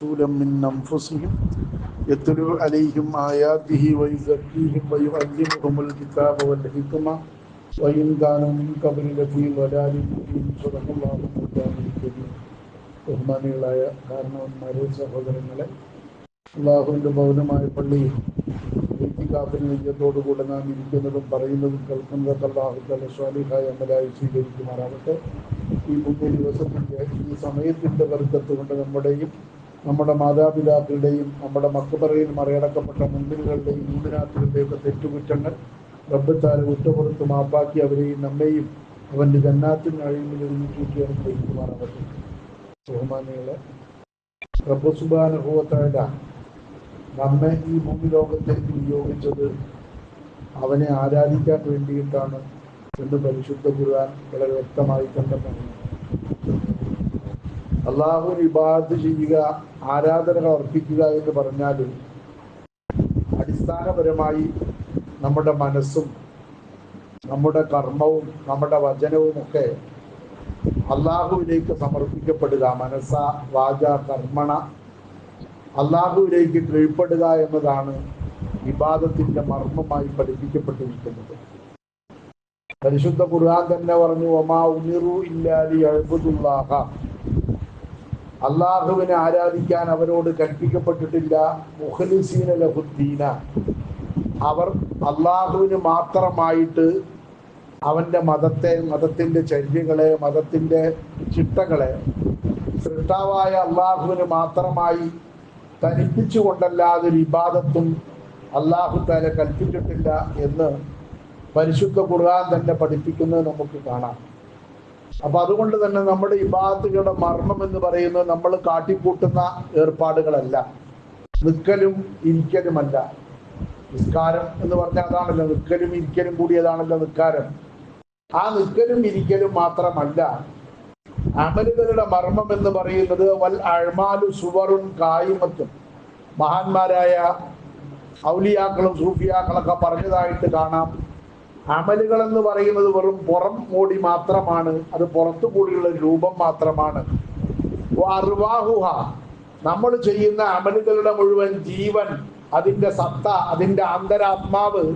رسولا من أنفسهم يتلو عليهم آياته ويزكيهم ويعلمهم الكتاب والحكمة وإن كانوا من قبل لفي ضلال مبين صدق الله مولانا الكريم ബഹുമാനികളായ കാരണവന്മാരെ സഹോദരങ്ങളെ അള്ളാഹുവിൻ്റെ ഭവനമായ പള്ളിയിൽ കാപ്പിൽ നെയ്യത്തോടുകൂടെ നാം ഇരിക്കുന്നതും പറയുന്നതും കേൾക്കുന്നതൊക്കെ അള്ളാഹു തല സ്വാലിഹായ അമലായി സ്വീകരിക്കുമാറാവട്ടെ ഈ പുണ്യ ദിവസത്തിൻ്റെ ഈ സമയത്തിൻ്റെ വർഗത്ത് കൊണ്ട് നമ്മുടെയും നമ്മുടെ മാതാപിതാക്കളുടെയും നമ്മുടെ മക്കുപറയിൽ മറികടക്കപ്പെട്ട മുൻപിലുകളുടെയും മൂന്നിനാത്തുകളുടെയും ഒക്കെ തെറ്റുകുറ്റങ്ങൾ റബ്ബത്താൽ ഉറ്റപ്പുറത്ത് മാപ്പാക്കി അവരെയും നമ്മെയും അവന്റെ ജന്നാത്തിന് അഴിമിൽ ഒരുമിച്ച് അനുഗ്രഹിക്കുമാറാവട്ടെ ബഹുമാനികളെ റബ്ബ് സുബാനുഭവത്തായ നമ്മെ ഈ ഭൂമി ലോകത്തേക്ക് നിയോഗിച്ചത് അവനെ ആരാധിക്കാൻ വേണ്ടിയിട്ടാണ് എന്ന് പരിശുദ്ധ ഖുർആൻ വളരെ വ്യക്തമായി തന്നെ അള്ളാഹുവിന് ഇബാദത്ത് ചെയ്യുക ആരാധനകൾ അർപ്പിക്കുക എന്ന് പറഞ്ഞാലും അടിസ്ഥാനപരമായി നമ്മുടെ മനസ്സും നമ്മുടെ കർമ്മവും നമ്മുടെ വചനവും ഒക്കെ അള്ളാഹുവിലേക്ക് സമർപ്പിക്കപ്പെടുക. മനസ്സ വാച കർമ്മണ അള്ളാഹുവിലേക്ക് കീഴ്പ്പെടുക എന്നതാണ് വിവാദത്തിന്റെ മർമ്മമായി പഠിപ്പിക്കപ്പെട്ടിരിക്കുന്നത്. പരിശുദ്ധ ഖുർആൻ തന്നെ പറഞ്ഞു ഒമാ ഉമിറു ഇല്ലാലി അഴുബുദുല്ലാഹ അള്ളാഹുവിനെ ആരാധിക്കാൻ അവരോട് കൽപ്പിക്കപ്പെട്ടിട്ടില്ല. മുഖലിസീന ലഹുദ്ദീന. അവർ അള്ളാഹുവിന് മാത്രമായിട്ട് അവന്റെ മതത്തെ മതത്തിന്റെ ചര്യകളെ മതത്തിന്റെ ചിട്ടകളെ സൃഷ്ടാവായ അള്ളാഹുവിന് മാത്രമായി തനിപ്പിച്ചുകൊണ്ടല്ലാതെ ഒരു ഇബാദത്തും അള്ളാഹു താല കൽപ്പിച്ചിട്ടില്ല എന്ന് പരിശുദ്ധ ഖുർആൻ തന്നെ പഠിപ്പിക്കുന്നത് നമുക്ക് കാണാം. അപ്പൊ അതുകൊണ്ട് തന്നെ നമ്മുടെ ഇബാദത്തുകളുടെ മർമ്മം എന്ന് പറയുന്നത് നമ്മൾ കാട്ടിക്കൂട്ടുന്ന ഏർപ്പാടുകളല്ല. നിൽക്കലും ഇരിക്കലുമല്ല. നിസ്കാരം എന്ന് പറഞ്ഞാൽ അതാണല്ലോ നിൽക്കലും ഇരിക്കലും കൂടിയതാണല്ലോ നിസ്കാരം. ആ നിൽക്കലും ഇരിക്കലും മാത്രമല്ല അമലുകളുടെ മർമ്മം എന്ന് പറയുന്നത് വൽ അഴ്മാലു സുവറും കായ്മത്തും. മഹാന്മാരായ ഔലിയാക്കളും സൂഫിയാക്കളൊക്കെ പറഞ്ഞതായിട്ട് കാണാം. അമലുകൾ എന്ന് പറയുന്നത് വെറും പുറം മോടി മാത്രമാണ്. അത് പുറത്തു കൂടിയുള്ള രൂപം മാത്രമാണ്. അർവാഹുഹ. നമ്മൾ ചെയ്യുന്ന അമലുകളുടെ മുഴുവൻ ജീവൻ അതിന്റെ സത്ത അതിന്റെ അന്തരാത്മാവ്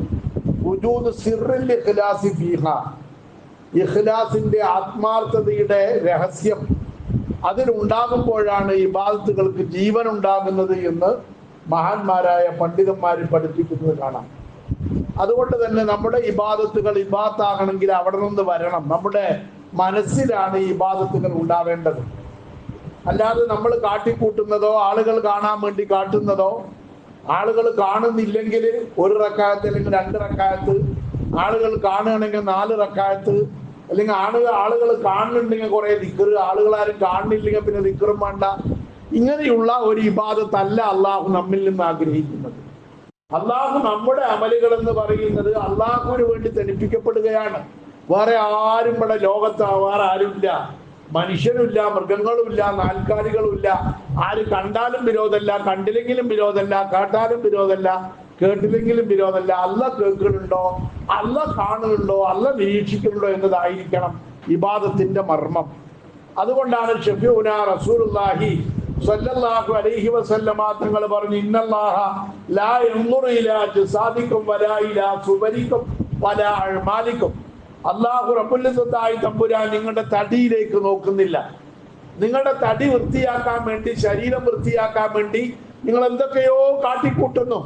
ഇഖ്ലാസിന്റെ ആത്മാർത്ഥതയുടെ രഹസ്യം. അതിലുണ്ടാകുമ്പോഴാണ് ഇബാദത്തുകൾക്ക് ജീവൻ ഉണ്ടാകുന്നത് എന്ന് മഹാന്മാരായ പണ്ഡിതന്മാർ പഠിപ്പിക്കുന്നത് കാണാം. അതുകൊണ്ട് തന്നെ നമ്മുടെ ഇബാദത്തുകൾ ഇബാത്താകണമെങ്കിൽ അവിടെ നിന്ന് വരണം. നമ്മുടെ മനസ്സിലാണ് ഈ ഇബാദത്തുകൾ ഉണ്ടാവേണ്ടത്. അല്ലാതെ നമ്മൾ കാട്ടിക്കൂട്ടുന്നതോ ആളുകൾ കാണാൻ വേണ്ടി കാട്ടുന്നതോ ആളുകൾ കാണുന്നില്ലെങ്കിൽ ഒരു റക്കായത്ത് അല്ലെങ്കിൽ രണ്ട് റക്കായത്ത് ആളുകൾ കാണുകയാണെങ്കിൽ നാല് റക്കായത്ത് അല്ലെങ്കിൽ ആളുകൾ ആളുകൾ കാണുന്നുണ്ടെങ്കിൽ കുറെ ദിക്കറ് ആളുകൾ ആരും കാണുന്നില്ലെങ്കിൽ പിന്നെ ദിക്കറും വേണ്ട. ഇങ്ങനെയുള്ള ഒരു ഇബാദത്തല്ല അള്ളാഹു നമ്മിൽ നിന്ന് ആഗ്രഹിക്കുന്നത്. അള്ളാഹു നമ്മുടെ അമലുകൾ എന്ന് പറയുന്നത് അള്ളാഹുവിന് വേണ്ടി തനിപ്പിക്കപ്പെടുകയാണ് വേറെ ആരും ഇവിടെ ലോകത്ത് വേറെ ആരുമില്ല. മനുഷ്യരുമില്ല മൃഗങ്ങളുമില്ല നാൽക്കാലികളുമില്ല. ആര് കണ്ടാലും വിരോധമല്ല കണ്ടില്ലെങ്കിലും വിരോധമല്ല കേട്ടാലും വിരോധമല്ല കേട്ടില്ലെങ്കിലും വിരോധമല്ല. അല്ല കേൾക്കുന്നുണ്ടോ അല്ല കാണുന്നുണ്ടോ അല്ല നിരീക്ഷിക്കുന്നുണ്ടോ എന്നതായിരിക്കണം ഇബാദത്തിന്റെ മർമ്മം. അതുകൊണ്ടാണ് ഷഫീഉന റസൂലുള്ളാഹി സല്ലല്ലാഹു അലൈഹി വസല്ലമ തങ്ങൾ പറഞ്ഞു ഇന്നല്ലാഹ ലാ യൻദുറു ഇലാ ജസാദിക്കും വലാ ഇലാ സുബരിക്കും അള്ളാഹു റബുല്ലത്തായി തമ്പുരാൻ നിങ്ങളുടെ തടിയിലേക്ക് നോക്കുന്നില്ല. നിങ്ങളുടെ തടി വൃത്തിയാക്കാൻ വേണ്ടി ശരീരം വൃത്തിയാക്കാൻ വേണ്ടി നിങ്ങൾ എന്തൊക്കെയോ കാട്ടിക്കൂട്ടുന്നു.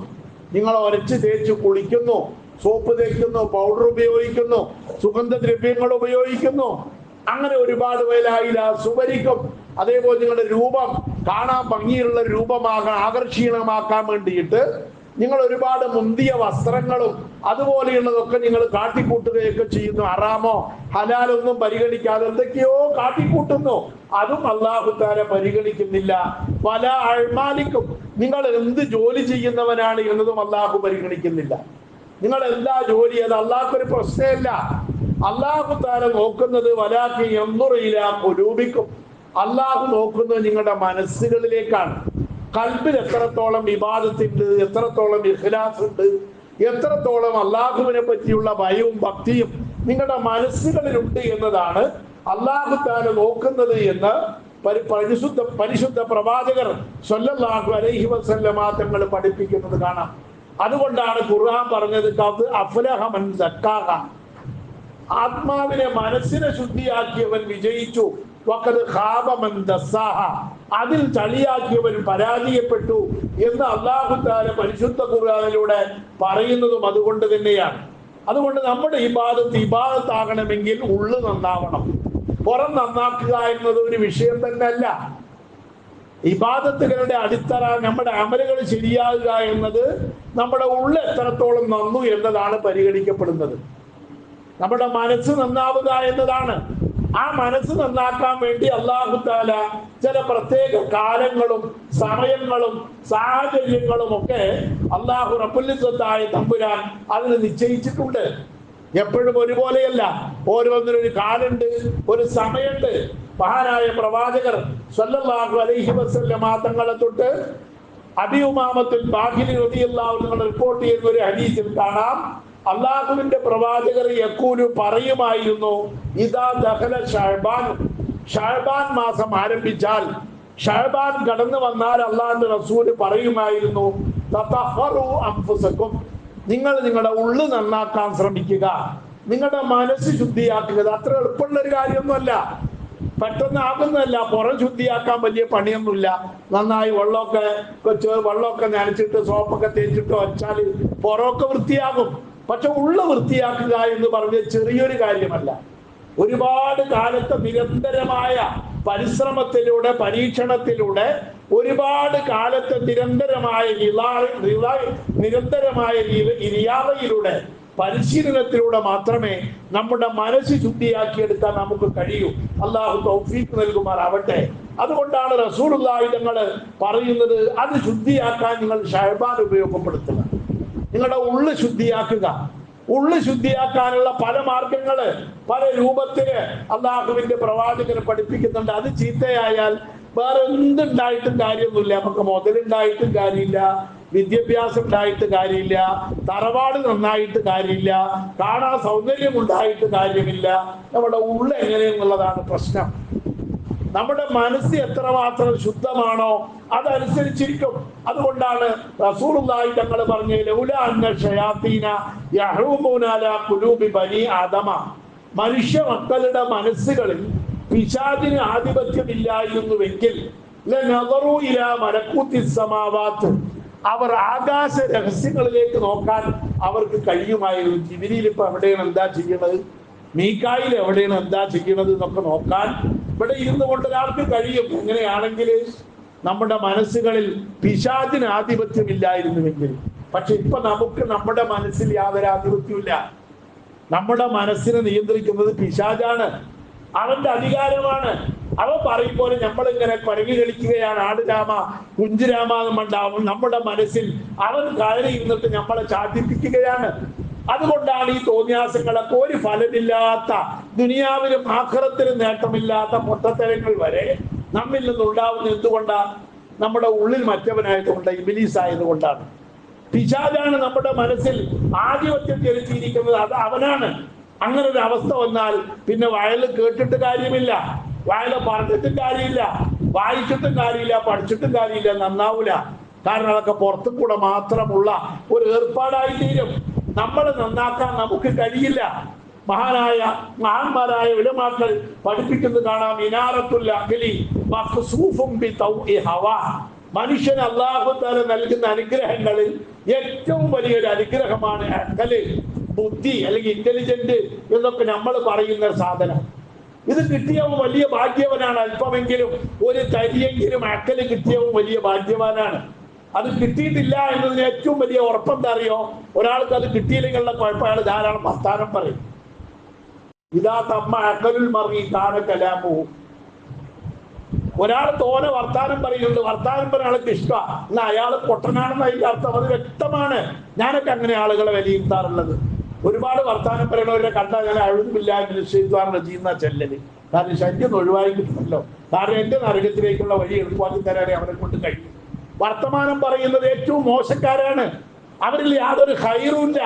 നിങ്ങൾ ഒരച്ച് തേച്ച് കുളിക്കുന്നു സോപ്പ് തേക്കുന്നു പൗഡർ ഉപയോഗിക്കുന്നു സുഗന്ധദ്രവ്യങ്ങൾ ഉപയോഗിക്കുന്നു. അങ്ങനെ ഒരുപാട് വേലായില്ല സുവരിക്കും അതേപോലെ നിങ്ങളുടെ രൂപം കാണാൻ ഭംഗിയുള്ള രൂപമാകാൻ ആകർഷണീയമാക്കാൻ വേണ്ടിയിട്ട് നിങ്ങൾ ഒരുപാട് മുന്തിയ വസ്ത്രങ്ങളും അതുപോലെയുള്ളതൊക്കെ നിങ്ങൾ കാട്ടിക്കൂട്ടുകയൊക്കെ ചെയ്യുന്നു. അറാമോ ഹലാലൊന്നും പരിഗണിക്കാതെ എന്തൊക്കെയോ കാട്ടിക്കൂട്ടുന്നു. അതും അള്ളാഹുത്താര പരിഗണിക്കുന്നില്ല. പല അഴ്മാലിക്കും. നിങ്ങൾ എന്ത് ജോലി ചെയ്യുന്നവനാണ് എന്നതും അള്ളാഹു പരിഗണിക്കുന്നില്ല. നിങ്ങൾ എല്ലാ ജോലി? അത് അള്ളാഹ്ക്കൊരു ഒരു അള്ളാഹു താര നോക്കുന്നത് വലാക്കി എന്നുറിയില്ല കൊലൂപിക്കും അള്ളാഹു നോക്കുന്നത് നിങ്ങളുടെ മനസ്സുകളിലേക്കാണ്. കൽബിൽ എത്രത്തോളം വിവാദത്തുണ്ട് എത്രത്തോളം ഇഖ്ലാസ് ഉണ്ട് എത്രത്തോളം അള്ളാഹുവിനെ പറ്റിയുള്ള ഭയവും ഭക്തിയും നിങ്ങളുടെ മനസ്സുകളിലുണ്ട് എന്നതാണ് അള്ളാഹു താല നോക്കുന്നത് എന്ന് പരി- പരിശുദ്ധ പരിശുദ്ധ പ്രവാചകർ സ്വല്ലല്ലാഹു അലൈഹി വസല്ലമ തങ്ങൾ പഠിപ്പിക്കുന്നത് കാണാം. അതുകൊണ്ടാണ് ഖുർആൻ പറഞ്ഞത് കത് അഫ്ലഹമൻ ആത്മാവിനെ മനസ്സിനെ ശുദ്ധിയാക്കിയവൻ വിജയിച്ചു. അതിൽ ചളിയാക്കിയവൻ പരാജയപ്പെട്ടു എന്ന് അള്ളാഹുത്താല പരിശുദ്ധ ഖുർആനിലൂടെ പറയുന്നതും അതുകൊണ്ട് തന്നെയാണ്. അതുകൊണ്ട് നമ്മുടെ ഇബാദത്ത് ഇബാദത്താകണമെങ്കിൽ ഉള്ളു നന്നാവണം. പുറം നന്നാക്കുക എന്നത് ഒരു വിഷയം തന്നെ അല്ല ഇബാദത്തുകളുടെ അടിത്തറ നമ്മുടെ അമലുകൾ ശരിയാകുക എന്നത് നമ്മുടെ ഉള്ള് എത്രത്തോളം നന്നു എന്നതാണ് പരിഗണിക്കപ്പെടുന്നത്. നമ്മുടെ മനസ്സ് നന്നാവുക എന്നതാണ് ആ മനസ്സ് നന്നാക്കാൻ വേണ്ടി അള്ളാഹു താല ചില പ്രത്യേക കാലങ്ങളും സമയങ്ങളും സാഹചര്യങ്ങളും ഒക്കെ അള്ളാഹു റബുല്ലിസത്തായ തമ്പുരാൻ അതിന് നിശ്ചയിച്ചിട്ടുണ്ട്. എപ്പോഴും ഒരുപോലെയല്ല. ഓരോന്നിനും ഒരു കാലുണ്ട് ഒരു സമയമുണ്ട്. മഹാനായ പ്രവാചകർ സല്ലല്ലാഹു അലൈഹി വസല്ലമ തങ്ങളെ തൊട്ട് അബിയുമാമത്തിൽ ബാഹിലി റബിയുള്ള റിപ്പോർട്ട് ചെയ്യുന്ന ഒരു ഹദീസിൽ കാണാം. അള്ളാഹുവിന്റെ പ്രവാചകർ യക്കൂലു പറയുമായിരുന്നു ഇതാ ദഹല ഷഹബാൻ ഷഹബാൻ മാസം ആരംഭിച്ചാൽ ഷഹബാൻ കടന്നു വന്നാൽ അള്ളാഹിന്റെ റസൂൽ പറയുമായിരുന്നു നിങ്ങൾ നിങ്ങളുടെ ഉള്ളു നന്നാക്കാൻ ശ്രമിക്കുക നിങ്ങളുടെ മനസ്സ് ശുദ്ധിയാക്കുക. അത് അത്ര എളുപ്പമുള്ള ഒരു കാര്യമൊന്നുമല്ല. പെട്ടെന്ന് ആകുന്നതല്ല പുറം ശുദ്ധിയാക്കാൻ വലിയ പണിയൊന്നുമില്ല. നന്നായി വെള്ളമൊക്കെ വെള്ളമൊക്കെ നനച്ചിട്ട് സോപ്പൊക്കെ തേച്ചിട്ട് വച്ചാൽ പുറമൊക്കെ വൃത്തിയാകും. പക്ഷെ ഉള്ള വൃത്തിയാക്കുക എന്ന് പറഞ്ഞ ചെറിയൊരു കാര്യമല്ല. ഒരുപാട് കാലത്തെ നിരന്തരമായ പരിശ്രമത്തിലൂടെ പരീക്ഷണത്തിലൂടെ ഒരുപാട് കാലത്തെ നിരന്തരമായ നിരന്തരമായ ഇരിയാവയിലൂടെ പരിശീലനത്തിലൂടെ മാത്രമേ നമ്മുടെ മനസ്സ് ശുദ്ധിയാക്കിയെടുക്കാൻ നമുക്ക് കഴിയൂ. അള്ളാഹു തൗഫീഖ് നൽകുമാറാവട്ടെ. അതുകൊണ്ടാണ് റസൂലുള്ളാഹി തങ്ങൾ പറയുന്നത് അത് ശുദ്ധിയാക്കാൻ നിങ്ങൾ ഷഹബാൻ ഉപയോഗപ്പെടുത്തുക. നിങ്ങളുടെ ഉള്ളു ശുദ്ധിയാക്കുക. ഉള്ളു ശുദ്ധിയാക്കാനുള്ള പല മാർഗങ്ങൾ പല രൂപത്തിൽ അള്ളാഹുവിന്റെ പ്രവാചകന് പഠിപ്പിക്കുന്നുണ്ട്. അത് ചീത്തയായാൽ വേറെ എന്തുണ്ടായിട്ടും കാര്യമൊന്നുമില്ല. നമുക്ക് മുതലുണ്ടായിട്ടും കാര്യമില്ല വിദ്യാഭ്യാസം ഉണ്ടായിട്ട് കാര്യമില്ല തറവാട് നന്നായിട്ട് കാര്യമില്ല കാണാൻ സൗന്ദര്യം ഉണ്ടായിട്ട് കാര്യമില്ല. നമ്മുടെ ഉള്ള എങ്ങനെയെന്നുള്ളതാണ് പ്രശ്നം. നമ്മുടെ മനസ്സ് എത്രമാത്രം ശുദ്ധമാണോ അതനുസരിച്ചിരിക്കും. അതുകൊണ്ടാണ് റസൂലുള്ളാഹി തങ്ങൾ പറഞ്ഞ ലൗല അന്ന ബനി ആദമ. മനുഷ്യ മക്കളുടെ മനസ്സുകളിൽ പിശാദിന് ആധിപത്യമില്ലായിരുന്നുവെങ്കിൽ അവർ ആകാശ രഹസ്യങ്ങളിലേക്ക് നോക്കാൻ അവർക്ക് കഴിയുമായിരുന്നു. ജിബിരിയിൽ ഇപ്പൊ എവിടെയാണ് എന്താ ചെയ്യണത് മീക്കായിൽ എവിടെയാണ് എന്താ ചെയ്യണത് എന്നൊക്കെ നോക്കാൻ ഇവിടെ ഇരുന്നു കൊണ്ട് ഒരാൾക്ക് കഴിയും. എങ്ങനെയാണെങ്കിൽ നമ്മുടെ മനസ്സുകളിൽ പിശാചിന് ആധിപത്യമില്ലായിരുന്നുവെങ്കിൽ. പക്ഷെ ഇപ്പൊ നമുക്ക് നമ്മുടെ മനസ്സിൽ യാതൊരു ആധിപത്യമില്ല നമ്മുടെ മനസ്സിനെ നിയന്ത്രിക്കുന്നത് പിശാചാണ്. അവന്റെ അധികാരമാണ്. അവൻ പറയും പോലെ നമ്മൾ നമ്മളിങ്ങനെ കുരങ്ങി കളിക്കുകയാണ്. ആടുരാമ കുഞ്ചുരാമ എന്നുണ്ടാവും നമ്മുടെ മനസ്സിൽ അവൻ കയറി ഇരുന്നിട്ട് നമ്മളെ ചാട്ടിപ്പിക്കുകയാണ് അതുകൊണ്ടാണ് ഈ തോന്നിയാസങ്ങളൊക്കെ ഒരു ഫലമില്ലാത്ത ദുനിയാവിലും ആഖിറത്തിലും നേട്ടമില്ലാത്ത പൊട്ടത്തരങ്ങൾ വരെ നമ്മിൽ നിന്നുണ്ടാവുന്ന എന്തുകൊണ്ടാണ് നമ്മുടെ ഉള്ളിൽ മറ്റവനായതുകൊണ്ട് ഇബിലീസ് ആയതുകൊണ്ടാണ് പിശാജാണ് നമ്മുടെ മനസ്സിൽ ആധിപത്യം ചെലുത്തിയിരിക്കുന്നത്. അത് അവനാണ്. അങ്ങനെ ഒരു അവസ്ഥ വന്നാൽ പിന്നെ വയലിൽ കേട്ടിട്ട് കാര്യമില്ല. വയലെ പറഞ്ഞിട്ടും കാര്യമില്ല. വായിച്ചിട്ടും കാര്യമില്ല. പഠിച്ചിട്ടും കാര്യമില്ല. നന്നാവൂല. കാരണം അതൊക്കെ പുറത്തും കൂടെ മാത്രമുള്ള ഒരു ഏർപ്പാടായി തീരും നമ്മൾ നന്നാക്കാൻ നമുക്ക് കഴിയില്ല. മഹാനായ മഹാന്മാരായ ഉലമാക്കൾ പഠിപ്പിക്കുന്നത് കാണാം. ഇനാറത്തുൽ അഖലി മനുഷ്യൻ തല നൽകുന്ന അനുഗ്രഹങ്ങളിൽ ഏറ്റവും വലിയൊരു അനുഗ്രഹമാണ് അക്കൽ ബുദ്ധി അല്ലെങ്കിൽ ഇന്റലിജന്റ് എന്നൊക്കെ നമ്മൾ പറയുന്ന സാധനം. ഇത് കിട്ടിയവൻ വലിയ ഭാഗ്യവനാണ്. അല്പമെങ്കിലും ഒരു തരിയെങ്കിലും അക്കൽ കിട്ടിയവൻ വലിയ ഭാഗ്യവാനാണ്. അത് കിട്ടിയിട്ടില്ല എന്നതിന് ഏറ്റവും വലിയ ഉറപ്പെന്താ അറിയോ? ഒരാൾക്ക് അത് കിട്ടിയില്ലെങ്കിലുള്ള കുഴപ്പം അയാൾ ധാരാളം വർത്താനം പറയും ഇതാ തമ്മ അക്കലുൽ മറി താന കലാമു ഒരാൾ തോനെ വർത്താനം പറയുന്നുണ്ട്. വർത്താനം പറഞ്ഞ ആൾക്ക് ഇഷ്ടമാണ് എന്നാ അയാൾ പൊട്ടനാണെന്ന് അതിന്റെ അർത്ഥം അത് വ്യക്തമാണ്. ഞാനൊക്കെ അങ്ങനെ ആളുകളെ വിലയിരുത്താറുള്ളത്. ഒരുപാട് വർത്താനം പറയുന്നവരെ കണ്ടാൽ ഞാൻ അഴുതുമില്ലാതെ നിശ്ചയിക്കാറുണ്ട് ചെയ്യുന്ന ചെല്ലല്. കാരണം ശല്യം ഒഴിവായി കിട്ടുമല്ലോ. കാരണം എന്റെ നരകത്തിലേക്കുള്ള വഴി എളുപ്പമാക്കി തരാനേ അവരെ കൊണ്ട് കഴിയും. വർത്തമാനം പറയുന്നത് ഏറ്റവും മോശക്കാരാണ്. അവരിൽ യാതൊരു ഹൈറുമില്ല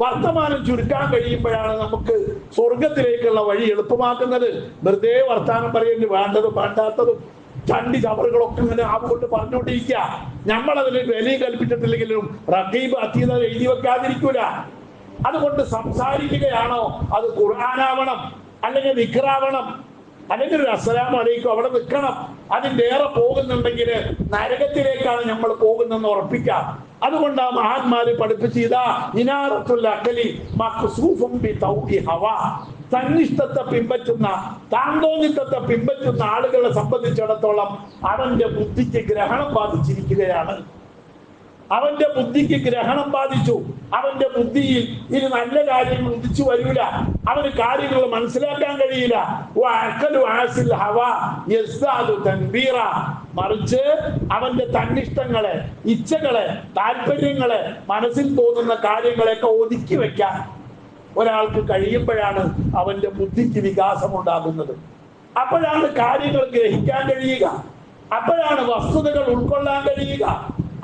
വർത്തമാനം ചുരുക്കാൻ കഴിയുമ്പോഴാണ് നമുക്ക് സ്വർഗത്തിലേക്കുള്ള വഴി എളുപ്പമാക്കുന്നത്. വെറുതെ വർത്താനം പറയേണ്ടി വേണ്ടതും വേണ്ടാത്തതും ചണ്ടി ചവറുകളൊക്കെ ഇങ്ങനെ ആവുകൊണ്ട് പറഞ്ഞുകൊണ്ടിരിക്കുക. നമ്മളതിന് വില കൽപ്പിച്ചിട്ടില്ലെങ്കിലും റഹീബ് അതീത എഴുതി വെക്കാതിരിക്കൂല. അതുകൊണ്ട് സംസാരിക്കുകയാണോ? അത് ഖുർആനാവണം. അല്ലെങ്കിൽ വിക്രാവണം അല്ലെങ്കിൽ ഒരു അസ്സലാം അലൈക്കും അവിടെ നിൽക്കണം. അതിന്റെ ഏറെ പോകുന്നുണ്ടെങ്കിൽ നരകത്തിലേക്കാണ് നമ്മൾ പോകുന്നതെന്ന് ഉറപ്പിക്കാം. അതുകൊണ്ട് ആ മഹാന്മാര് പഠിപ്പിച്ച് തന്നിഷ്ടത്തെ പിൻപറ്റുന്ന താന്തോന്നിത്തത്തെ പിൻപറ്റുന്ന ആളുകളെ സംബന്ധിച്ചിടത്തോളം അവന്റെ ബുദ്ധിക്ക് ഗ്രഹണം ബാധിച്ചിരിക്കുകയാണ്. അവന്റെ ബുദ്ധിക്ക് ഗ്രഹണം ബാധിച്ചു. അവന്റെ ബുദ്ധിയിൽ ഇനി നല്ല കാര്യങ്ങൾ ഉദിച്ചു വരൂല. അവന് കാര്യങ്ങൾ മനസ്സിലാക്കാൻ കഴിയില്ല. മറിച്ച് അവന്റെ തന്നിഷ്ടങ്ങളെ ഇച്ഛകളെ താല്പര്യങ്ങളെ മനസ്സിൽ തോന്നുന്ന കാര്യങ്ങളെയൊക്കെ ഒതുക്കി വെക്കാൻ ഒരാൾക്ക് കഴിയുമ്പോഴാണ് അവന്റെ ബുദ്ധിക്ക് വികാസം ഉണ്ടാകുന്നത് അപ്പോഴാണ് കാര്യങ്ങൾ ഗ്രഹിക്കാൻ കഴിയുക. അപ്പോഴാണ് വസ്തുതകൾ ഉൾക്കൊള്ളാൻ കഴിയുക.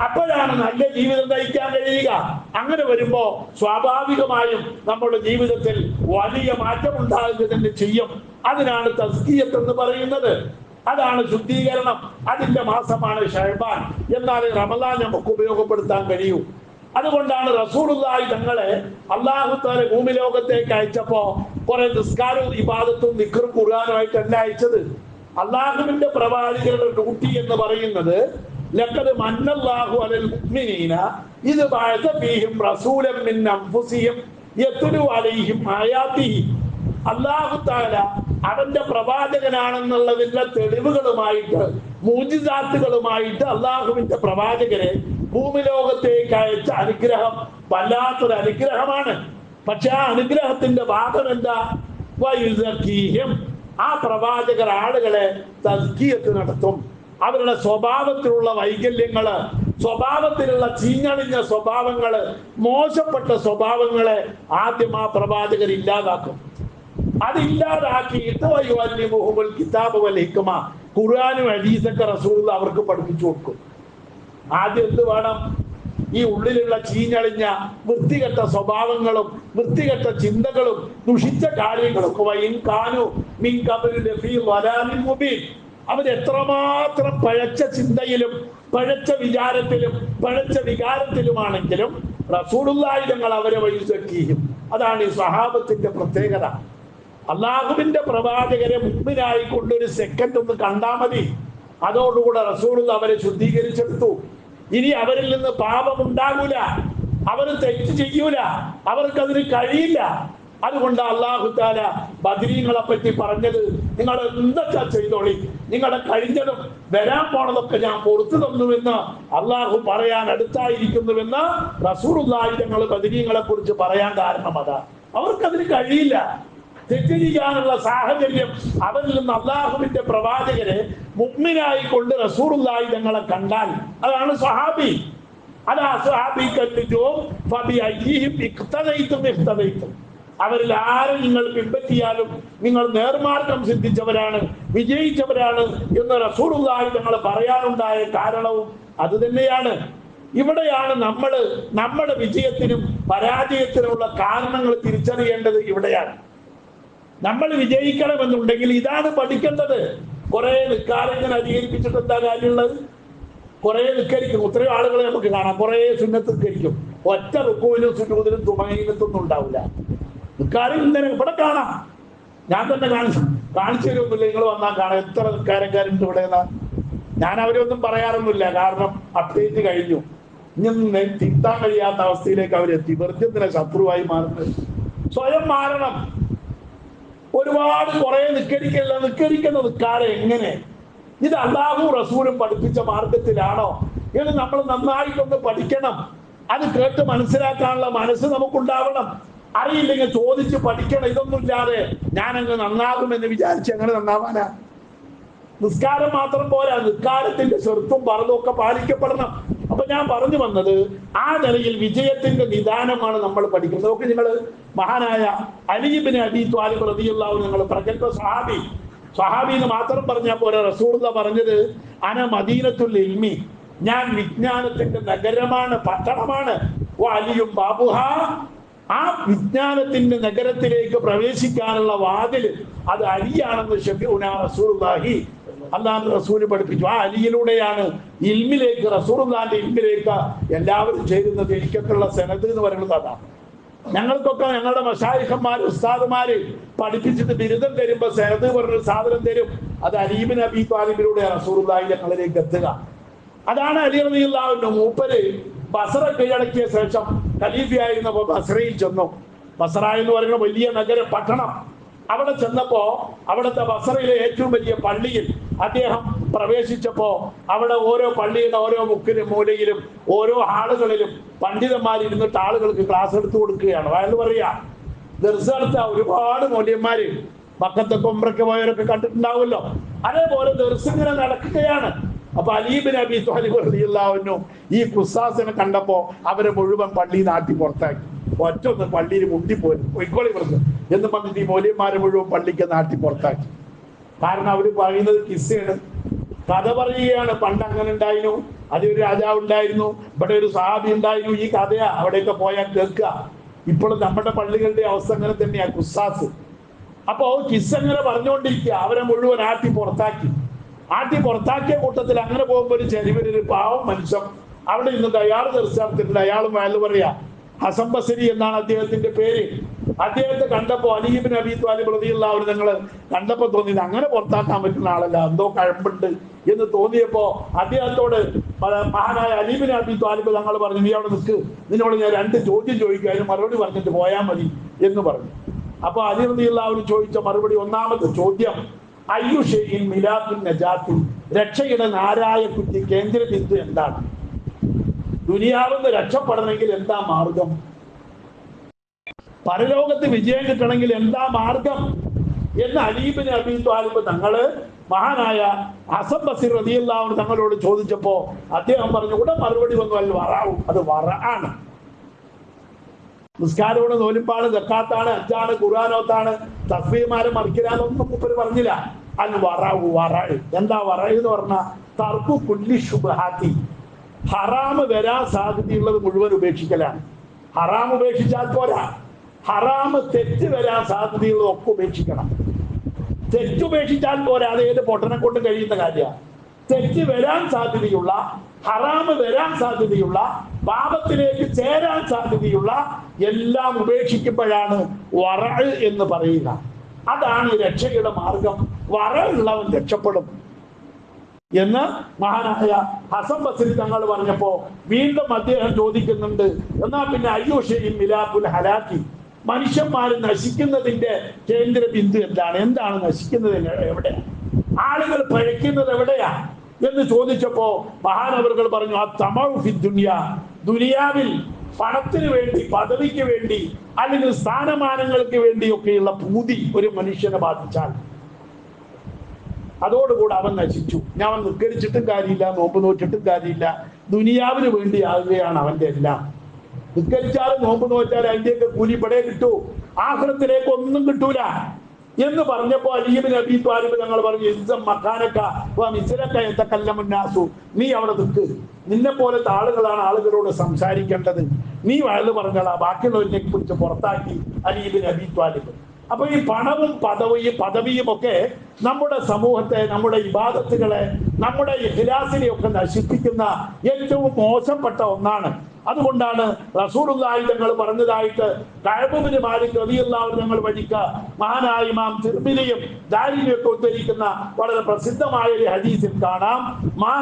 അപ്പോഴാണ് നല്ല ജീവിതം നയിക്കാൻ കഴിയുക. അങ്ങനെ വരുമ്പോ സ്വാഭാവികമായും നമ്മുടെ ജീവിതത്തിൽ വലിയ മാറ്റം ഉണ്ടാകുക തന്നെ ചെയ്യും. അതിനാണ് തസ്കീയത്ത് എന്ന് പറയുന്നത്. അതാണ് ശുദ്ധീകരണം. അതിന്റെ മാസമാണ് ഷഹബാൻ. എന്നാൽ റമദാൻ നമുക്ക് ഉപയോഗപ്പെടുത്താൻ കഴിയൂ. അതുകൊണ്ടാണ് റസൂലുള്ളാഹി തങ്ങളെ അള്ളാഹു താല ഭൂമി ലോകത്തേക്ക് അയച്ചപ്പോ കുറെ നിസ്കാരവും ഇബാദത്തും നിക്കറും ഖുർആാനുമായിട്ടല്ല അയച്ചത്. അള്ളാഹുവിന്റെ പ്രവാചകരുടെ ഡ്യൂട്ടി എന്ന് പറയുന്നത് ലഖദ് മന്നല്ലാഹു അലൽ മുഅ്മിനീന. ഇത് ബഅസ ഫീഹിം റസൂലൻ മിൻ അൻഫുസിഹിം യത്ലു അലൈഹിം ആയാതിഹി അല്ലാഹു തആല അവന്റെ പ്രവാചകനാണെന്നുള്ളതിന്റെ തെളിവുകളുമായിട്ട് മൂജിസാത്തുകളുമായിട്ട് അള്ളാഹുവിന്റെ പ്രവാചകരെ ഭൂമി ലോകത്തേക്ക് അയച്ച അനുഗ്രഹം വല്ലാത്തൊരു അനുഗ്രഹമാണ് പക്ഷെ ആ അനുഗ്രഹത്തിന്റെ ഭാഗം എന്താ. ആ പ്രവാചകർ ആളുകളെ തസ്കീയത്ത് നടത്തും. അവരുടെ സ്വഭാവത്തിലുള്ള വൈകല്യങ്ങൾ സ്വഭാവത്തിലുള്ള ചീഞ്ഞളിഞ്ഞ സ്വഭാവങ്ങൾ മോശപ്പെട്ട സ്വഭാവങ്ങളെ ആദ്യം ആ പ്രവാചകർ ഇല്ലാതാക്കും. അതില്ലാതാക്കിയിട്ട് വയുവല്ലിമുഹുൽ കിതാബ് വൽ ഖുർആാനും ഹദീസൊക്കെ റസൂൽ അവർക്ക് പഠിപ്പിച്ചു കൊടുക്കും. ആദ്യം എന്ത് വേണം? ഈ ഉള്ളിലുള്ള ചീഞ്ഞളിഞ്ഞ വൃത്തികെട്ട സ്വഭാവങ്ങളും വൃത്തികെട്ട ചിന്തകളും ദുഷിച്ച കാര്യങ്ങളും മിൻ അവർ എത്രമാത്രം പഴച്ച ചിന്തയിലും പഴച്ച വിചാരത്തിലും പഴച്ച വികാരത്തിലുമാണെങ്കിലും റസൂലുള്ളാഹി തങ്ങൾ അവരെ വഴിതെക്കിയും അതാണ് ഈ സഹാബത്തിന്റെ പ്രത്യേകത. അള്ളാഹുവിന്റെ പ്രവാചകരെ മുമ്പിനായി കൊണ്ടൊരു സെക്കൻഡ് ഒന്ന് കണ്ടാ മതി. അതോടുകൂടെ റസൂൾ അവരെ ശുദ്ധീകരിച്ചെടുത്തു. ഇനി അവരിൽ നിന്ന് പാപം ഉണ്ടാകൂല അവർ തെറ്റ് ചെയ്യൂല. അവർക്കതിന് കഴിയില്ല. അതുകൊണ്ട് അള്ളാഹു താല ബദരീങ്ങളെ പറ്റി പറഞ്ഞത് നിങ്ങൾ എന്തൊക്കെ ചെയ്തോളി? നിങ്ങളുടെ കഴിഞ്ഞതും വരാൻ പോണതൊക്കെ ഞാൻ പുറത്തു തന്നുവെന്ന് അള്ളാഹു പറയാൻ അടുത്തായിരിക്കുന്നുവെന്ന് റസൂർ തങ്ങൾ ബദരീങ്ങളെ കുറിച്ച് പറയാൻ കാരണം അതാ. അവർക്കതിന് കഴിയില്ല. തെറ്റ് സാഹചര്യം അവരിൽ നിന്ന് അള്ളാഹുവിന്റെ പ്രവാചകരെ മുഗ്മിനായി കൊണ്ട് റസൂറുല്ലാഹി തങ്ങളെ കണ്ടാൽ അതാണ് സ്വഹാബി. അതാ സ്വഹാബി കല്ലുജോം അവരിൽ ആരും നിങ്ങൾ പിൻപറ്റിയാലും നിങ്ങൾ നേർമാർഗം സിദ്ധിച്ചവരാണ് വിജയിച്ചവരാണ് എന്ന് റസൂറുല്ലാഹി തങ്ങൾ പറയാനുണ്ടായ കാരണവും അത് തന്നെയാണ്. ഇവിടെയാണ് നമ്മൾ നമ്മുടെ വിജയത്തിനും പരാജയത്തിനുമുള്ള കാരണങ്ങൾ തിരിച്ചറിയേണ്ടത് ഇവിടെയാണ്. നമ്മൾ വിജയിക്കണമെന്നുണ്ടെങ്കിൽ ഇതാണ് പഠിക്കേണ്ടത്. കുറെ നിൽക്കാലിങ്ങനെ അധികരിപ്പിച്ചിട്ട് എന്താ കാര്യമുള്ളത്? കുറെ നിൽക്കരിക്കും ഇത്രയും ആളുകളെ നമുക്ക് കാണാം. കുറെ സുന്നത്തിൽ നിൽക്കരിക്കും ഒറ്റ റുക്കുവിലും സുന്നൂതിലും തുമയിലത്തൊന്നും ഉണ്ടാവില്ല. നിൽക്കാരും ഇന്നലെ ഇവിടെ കാണാം. ഞാൻ തന്നെ കാണിച്ചു. കാണിച്ചു തരുമൊന്നുമില്ല നിങ്ങൾ വന്നാൽ കാണാം. എത്ര നിൽക്കാരക്കാരുണ്ട് ഇവിടെ ഞാൻ അവരൊന്നും പറയാറൊന്നുമില്ല. കാരണം അപ്ഡേറ്റ് കഴിഞ്ഞു. ഇനി തിരുത്താൻ കഴിയാത്ത അവസ്ഥയിലേക്ക് അവരെത്തി വെറുതെ തന്നെ ശത്രുവായി മാറുന്നത്? സ്വയം മാറണം. ഒരുപാട് കുറെ നിക്കരിക്കല്ല നിക്കരിക്കുന്ന നിൽക്കാരെ എങ്ങനെ? ഇത് അള്ളാഹു റസൂലും പഠിപ്പിച്ച മാർഗത്തിലാണോ? ഇത് നമ്മൾ നന്നായിട്ടൊന്ന് പഠിക്കണം. അത് കേട്ട് മനസ്സിലാക്കാനുള്ള മനസ്സ് നമുക്കുണ്ടാവണം. അറിയില്ലെങ്കിൽ ചോദിച്ച് പഠിക്കണം ഇതൊന്നും ഇതൊന്നുമില്ലാതെ ഞാനങ്ങ് നന്നാകുമെന്ന് വിചാരിച്ച് എങ്ങനെ നന്നാവാനാ. നിസ്കാരം മാത്രം പോരാ നിസ്കാരത്തിന്റെ ചെറുത്തും പറതും ഒക്കെ പാലിക്കപ്പെടണം. അപ്പൊ ഞാൻ പറഞ്ഞു വന്നത് ആ നിലയിൽ വിജയത്തിന്റെ നിദാനമാണ് നമ്മൾ പഠിക്കുന്നത്. നോക്ക് നിങ്ങൾ മഹാനായ അലിബിന് അബി ത്വാലിബ് റതിയുള്ളാവും നിങ്ങൾ പ്രഗത്ഭ സഹാബി സഹാബി എന്ന് മാത്രം പറഞ്ഞാൽ പോരാ റസൂർ പറഞ്ഞത് അന മദീനത്തുൽ ഇൽമി. ഞാൻ വിജ്ഞാനത്തിന്റെ നഗരമാണ് പട്ടണമാണ്. ഓ അലിയും ബാബുഹ ആ വിജ്ഞാനത്തിന്റെ നഗരത്തിലേക്ക് പ്രവേശിക്കാനുള്ള വാതിൽ അത് അലിയാണെന്ന് ഷഫീഉന റസൂലുള്ളാഹി അള്ളാഹ് റസൂൽ പഠിപ്പിച്ചു. ആ അലിയിലൂടെയാണ് ഇൽമിലേക്ക് റസൂർദാന്റെ ഇൽമിലേക്ക് എല്ലാവരും ചേരുന്നത്. എനിക്കൊക്കെയുള്ള സെനത് എന്ന് പറയുന്നത് അതാണ് ഞങ്ങൾക്കൊക്കെ ഞങ്ങളുടെ മഷാരിഹന്മാര് ഉസ്താദുമാര് പഠിപ്പിച്ചിട്ട് ബിരുദം തരുമ്പോ സെനത് പറഞ്ഞൊരു സാധനം തരും. അത് അലീബിൻ അബി താലിബിലൂടെ റസൂർദായി ഞങ്ങളിലേക്ക് എത്തുക. അതാണ് അലി റളിയല്ലാഹു മൂപ്പര് ബസറ കീഴടക്കിയ ശേഷം ഖലീഫയായിരുന്നപ്പോ ബസറയിൽ ചെന്നു. ബസറ എന്ന് പറയുന്ന വലിയ നഗര പട്ടണം. അവിടെ ചെന്നപ്പോ അവിടുത്തെ ബസറയിലെ ഏറ്റവും വലിയ പള്ളിയിൽ അദ്ദേഹം പ്രവേശിച്ചപ്പോ അവിടെ ഓരോ പള്ളിയുടെ ഓരോ മുക്കിലും മൂലയിലും ഓരോ ഹാളുകളിലും പണ്ഡിതന്മാരിരുന്നിട്ട് ആളുകൾക്ക് ക്ലാസ് എടുത്തു കൊടുക്കുകയാണ്. അയാൾ പറയാ ദർശനത്തെ ഒരുപാട് മൂല്യന്മാര് പക്കത്തെ കൊമ്പ്രക്ക് പോയവരൊക്കെ കണ്ടിട്ടുണ്ടാവുമല്ലോ. അതേപോലെ ദർശനം നടക്കുകയാണ്. അപ്പൊ അലീബിൻ അബി ത്വാലിബ് ഈ കുസാസിനെ കണ്ടപ്പോ അവരെ മുഴുവൻ പള്ളി നാട്ടി പുറത്താക്കി. ഒറ്റ ഒന്ന് പള്ളിയിൽ മുട്ടിപ്പോയി പൊയ്ക്കോളി പറഞ്ഞു എന്ന് പറഞ്ഞിട്ട് ഈ മൗലിയന്മാരെ മുഴുവൻ പള്ളിക്ക് നാട്ടി പുറത്താക്കി. കാരണം അവർ പറയുന്നത് കിസ്സയാണ്. കഥ പറയുകയാണ് പണ്ട് അങ്ങനെ ഉണ്ടായിരുന്നു. അതിലൊരു രാജാവ് ഉണ്ടായിരുന്നു. ഇവിടെ ഒരു സഹാബി ഉണ്ടായിരുന്നു. ഈ കഥയാ. അവിടെയൊക്കെ പോയാൽ കേൾക്കുക. ഇപ്പോൾ നമ്മുടെ പള്ളികളുടെ അവസ്ഥ അങ്ങനെ തന്നെയാ കുസാസ്. അപ്പോ കിസ് അങ്ങനെ പറഞ്ഞുകൊണ്ടിരിക്കുക. അവരെ മുഴുവൻ ആട്ടി പുറത്താക്കി. ആട്ടി പുറത്താക്കിയ കൂട്ടത്തിൽ അങ്ങനെ പോകുമ്പോൾ ഒരു ചെരുവിനൊരു പാവം മനുഷ്യൻ അവിടെ നിന്നിട്ട് അയാൾ തീർച്ചയായിട്ടും അയാൾ വയൽ പറയാ ഹസൻ ബസരി എന്നാണ് അദ്ദേഹത്തിന്റെ പേര്. അദ്ദേഹത്തെ കണ്ടപ്പോ അലീബിൻ അബി ത്വാലിബ് അവർ നിങ്ങൾ കണ്ടപ്പോ തോന്നിയത് അങ്ങനെ പുറത്താക്കാൻ പറ്റുന്ന ആളല്ല എന്തോ കഴമ്പുണ്ട് എന്ന് തോന്നിയപ്പോ അദ്ദേഹത്തോട് മഹാനായ അലീബിൻ അബി ത്വാലിബ് തങ്ങൾ പറഞ്ഞു നീ അവിടെ നിൽക്ക് നിന്നോട് ഞാൻ രണ്ട് ചോദ്യം ചോദിക്കുക അതിന് മറുപടി പറഞ്ഞിട്ട് പോയാൽ മതി എന്ന് പറഞ്ഞു. അപ്പൊ അലി അവർ ചോദിച്ച മറുപടി ഒന്നാമത്തെ ചോദ്യം അയ്യുഷയിൻ മിലാത്തുൻ നജാത്തുൻ രക്ഷയുടെ നാരായ കുറ്റി കേന്ദ്ര ബിന്ദു എന്താണ്? ദുനിയാവിന്ന് രക്ഷപ്പെടണമെങ്കിൽ എന്താ മാർഗം? പരലോകത്ത് വിജയം കിട്ടണമെങ്കിൽ എന്താ മാർഗം? എന്ന് അലീബിന് അബി താലിബ് തങ്ങൾ മഹാനായ ഹസൻ ബസീർ റതിയല്ലാവിന് തങ്ങളോട് ചോദിച്ചപ്പോ അദ്ദേഹം പറഞ്ഞു ഉടൻ മറുപടി വന്നു അല്ല വറാവും അത് വറ ആണ്. നിസ്കാരമാണ് നോലിപ്പാണ് ജക്കാത്താണ് അഞ്ചാണ് ഖുർആാനോത്താണ് തഫീമാരെ മറിക്കലാന്നൊന്നും മുപ്പര് പറഞ്ഞില്ല. അൽ വറാവു വറ എന്താ വറ എന്ന് പറഞ്ഞ തർക്കു കുല്ലി ശുഭഹാത്തി ഹറാമ് വരാൻ സാധ്യതയുള്ളത് മുഴുവൻ ഉപേക്ഷിക്കലാണ്. ഹറാം ഉപേക്ഷിച്ചാൽ പോരാ. ഹറാമ് തെറ്റ് വരാൻ സാധ്യതയുള്ളത് ഒക്കെ ഉപേക്ഷിക്കണം. തെറ്റുപേക്ഷിച്ചാൽ പോരാ. അത് ഏത് പൊട്ടനെ കൊണ്ട് കഴിയുന്ന കാര്യമാണ്. തെറ്റ് വരാൻ സാധ്യതയുള്ള ഹറാമ് വരാൻ സാധ്യതയുള്ള പാപത്തിലേക്ക് ചേരാൻ സാധ്യതയുള്ള എല്ലാം ഉപേക്ഷിക്കുമ്പോഴാണ് വറ എന്ന് പറയുക. അതാണ് രക്ഷയുടെ മാർഗം. വറ ഉള്ളവൻ രക്ഷപ്പെടും. എന്ന് മഹാനായ ഹസൻ ബസരി തങ്ങൾ പറഞ്ഞപ്പോ വീണ്ടും അദ്ദേഹം ചോദിക്കുന്നുണ്ട്. എന്നാ പിന്നെ അയ്യൂഷയും മിലാബുൽ ഹലാക്കി? മനുഷ്യന്മാർ നശിക്കുന്നതിന്റെ കേന്ദ്ര ബിന്ദു എന്താണ്? എന്താണ് നശിക്കുന്നത് എവിടെയാണ് ആളുകൾ പഴയ്ക്കുന്നത് എവിടെയാ? എന്ന് ചോദിച്ചപ്പോ മഹാനവറുകൾ പറഞ്ഞു ആ തമഴു ഫി ദുനിയാവിൽ പണത്തിന് വേണ്ടി പദവിക്ക് വേണ്ടി അല്ലെങ്കിൽ സ്ഥാനമാനങ്ങൾക്ക് വേണ്ടിയൊക്കെയുള്ള പൂതി ഒരു മനുഷ്യനെ ബാധിച്ചാൽ അതോടുകൂടെ അവൻ നശിച്ചു. ഞാൻ നിസ്കരിച്ചിട്ടും കാര്യമില്ല നോമ്പ് നോറ്റിട്ടും കാര്യമില്ല. ദുനിയാവിന് വേണ്ടി ആകുകയാണ് അവന്റെ എല്ലാം. നിസ്കരിച്ചാലും നോമ്പ് നോറ്റാലും അതിന്റെയൊക്കെ കൂലിപ്പടേ കിട്ടൂ. ആഹ്ലത്തിലേക്ക് ഒന്നും കിട്ടൂല. എന്ന് പറഞ്ഞപ്പോ അലീബിൻ നബി താലിബ് ഞങ്ങൾ പറഞ്ഞു ഇസ്സം മക്കാനക്ക വ മിസ്ലക്ക യതകല്ലമുന്നാസു. നീ അവിടെ നിൽക്ക്. നിന്നെ പോലത്തെ ആളുകളാണ് ആളുകളോട് സംസാരിക്കേണ്ടത്. നീ വയൽ പറഞ്ഞാ ബാക്കിയുള്ളവരിനെ കുറിച്ച് പുറത്താക്കി അലീബിൻ നബി താലിബ്. അപ്പൊ ഈ പണവും പദവിയും പദവിയും ഒക്കെ നമ്മുടെ സമൂഹത്തെ നമ്മുടെ ഇബാദത്തുകളെ നമ്മുടെ ഇഹ്ലാസിനെ ഒക്കെ നശിപ്പിക്കുന്ന ഏറ്റവും മോശപ്പെട്ട ഒന്നാണ്. അതുകൊണ്ടാണ് റസൂലുള്ളാഹി തങ്ങൾ പറഞ്ഞതായിട്ട് കഅബുബിന് മാലിക് റളിയല്ലാഹു ഞങ്ങൾ വഴിക്ക മഹാനായ ഇമാം തിർമിലിയും ദാരിമിയൊക്കെ ഉദ്ധരിക്കുന്ന വളരെ പ്രസിദ്ധമായ ഒരു ഹദീസിൽ കാണാം. മാ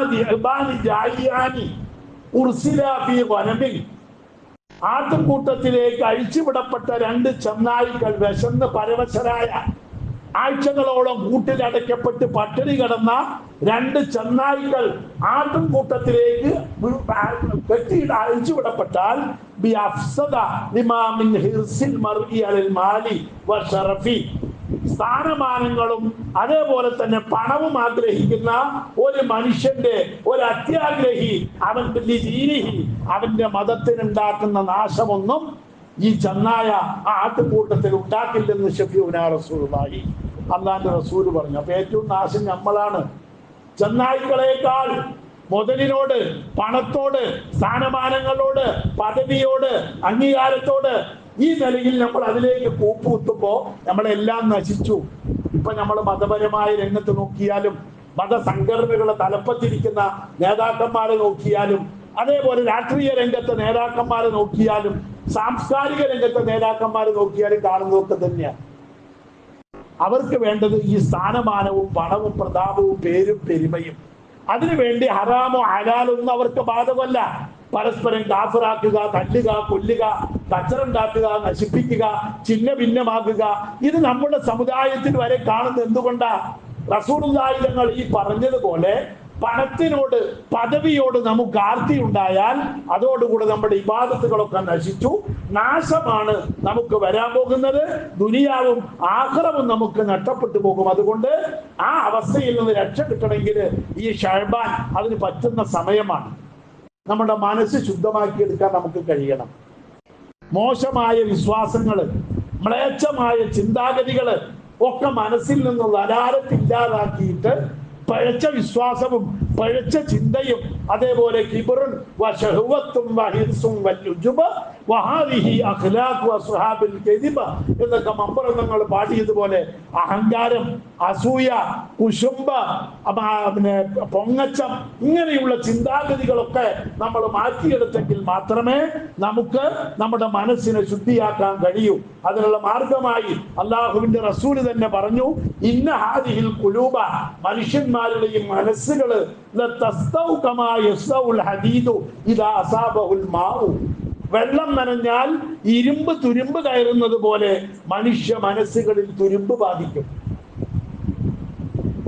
ഉർസില ഗനമിൻ ആട്ടുംകൂട്ടത്തിലേക്ക് അഴിച്ചുവിടപ്പെട്ട രണ്ട് ചെന്നായികൾ വിശന്ന് പരവശരായ ആഴ്ചകളോളം കൂട്ടിലടയ്ക്കപ്പെട്ട് പട്ടിണി കിടന്ന രണ്ട് ചെന്നായികൾ ആട്ടുംകൂട്ടത്തിലേക്ക് കെട്ടി അഴിച്ചുവിടപ്പെട്ടാൽ സ്ഥാനമാനങ്ങളും അതേപോലെ തന്നെ പണവും ആഗ്രഹിക്കുന്ന ഒരു മനുഷ്യന്റെ ഒരു അത്യാഗ്രഹി അവന്റെ ദീനിഹി അവന്റെ മതത്തിനുണ്ടാക്കുന്ന നാശമൊന്നും ഈ ചെന്നായ ആട്ടുകൂട്ടത്തിൽ ഉണ്ടാക്കില്ലെന്ന് റസൂലുള്ളാഹി. അള്ളാന്റെ റസൂൽ പറഞ്ഞു. അപ്പൊ ഏറ്റവും നാശം നമ്മളാണ് ചെന്നായ്ക്കളേക്കാൾ മുതലിനോട് പണത്തോട് സ്ഥാനമാനങ്ങളോട് പദവിയോട് അംഗീകാരത്തോട് ഈ നിലയിൽ നമ്മൾ അതിലേക്ക് കൂപ്പുകുത്തുമ്പോ നമ്മളെല്ലാം നശിച്ചു. ഇപ്പൊ നമ്മൾ മതപരമായ രംഗത്ത് നോക്കിയാലും മതസംഘടനകളെ തലപ്പത്തിരിക്കുന്ന നേതാക്കന്മാരെ നോക്കിയാലും അതേപോലെ രാഷ്ട്രീയ രംഗത്തെ നേതാക്കന്മാരെ നോക്കിയാലും സാംസ്കാരിക രംഗത്തെ നേതാക്കന്മാരെ നോക്കിയാലും കാണുന്നതൊക്കെ തന്നെയാണ് അവർക്ക് വേണ്ടത് ഈ സ്ഥാനമാനവും പണവും പ്രതാപവും പേരും പെരുമയും. അതിനുവേണ്ടി ഹറാമോ ഹലാലൊന്നും അവർക്ക് ബാധകമല്ല. പരസ്പരം കാഫറാക്കുക തല്ലുക കൊല്ലുക കച്ചറുണ്ടാക്കുക നശിപ്പിക്കുക ചിഹ്ന ഭിന്നമാക്കുക ഇത് നമ്മുടെ സമുദായത്തിൽ വരെ കാണുന്നത് എന്തുകൊണ്ടാ? റസൂലുള്ളാഹിതങ്ങൾ ഈ പറഞ്ഞതുപോലെ പണത്തിനോട് പദവിയോട് നമുക്ക് ആർത്തി ഉണ്ടായാൽ അതോടുകൂടെ നമ്മുടെ ഇബാദത്തുകളൊക്കെ നശിച്ചു. നാശമാണ് നമുക്ക് വരാൻ പോകുന്നത്. ദുനിയാവും ആഹ്റവും നമുക്ക് നഷ്ടപ്പെട്ടു പോകും. അതുകൊണ്ട് ആ അവസ്ഥയിൽ നിന്ന് രക്ഷ കിട്ടണമെങ്കിൽ ഈ ഷഹബാൻ അതിന് പറ്റുന്ന സമയമാണ്. നമ്മുടെ മനസ്സ് ശുദ്ധമാക്കിയെടുക്കാൻ നമുക്ക് കഴിയണം. മോശമായ വിശ്വാസങ്ങൾ മ്ലേച്ഛമായ ചിന്താഗതികൾ ഒക്കെ മനസ്സിൽ നിന്ന് വരാരത്തില്ലാതാക്കിയിട്ട് പഴച്ച വിശ്വാസവും പഴച്ച ചിന്തയും അതേപോലെ കിബറും വസ്ഹാബിൽ എന്നൊക്കെ മമ്പറങ്ങൾ പാടിയതുപോലെ അഹങ്കാരം അസൂയ കുശുംബ പിന്നെ പൊങ്ങച്ചം ഇങ്ങനെയുള്ള ചിന്താഗതികളൊക്കെ നമ്മൾ മാറ്റിയെടുത്തെങ്കിൽ മാത്രമേ നമുക്ക് നമ്മുടെ മനസ്സിനെ ശുദ്ധിയാക്കാൻ കഴിയൂ. അതിനുള്ള മാർഗമായി അള്ളാഹുവിന്റെ റസൂൽ തന്നെ പറഞ്ഞു ഇന്ന ഹാദിഹിൽ കുലൂബ മനുഷ്യന്മാരുടെയും മനസ്സുകൾ ഇദാ അസാബഹുൽ മാഉ. വെള്ളം നനഞ്ഞാൽ ഇരുമ്പ് തുരുമ്പ് കയറുന്നത് പോലെ മനുഷ്യ മനസ്സുകളിൽ തുരുമ്പ് ബാധിക്കും.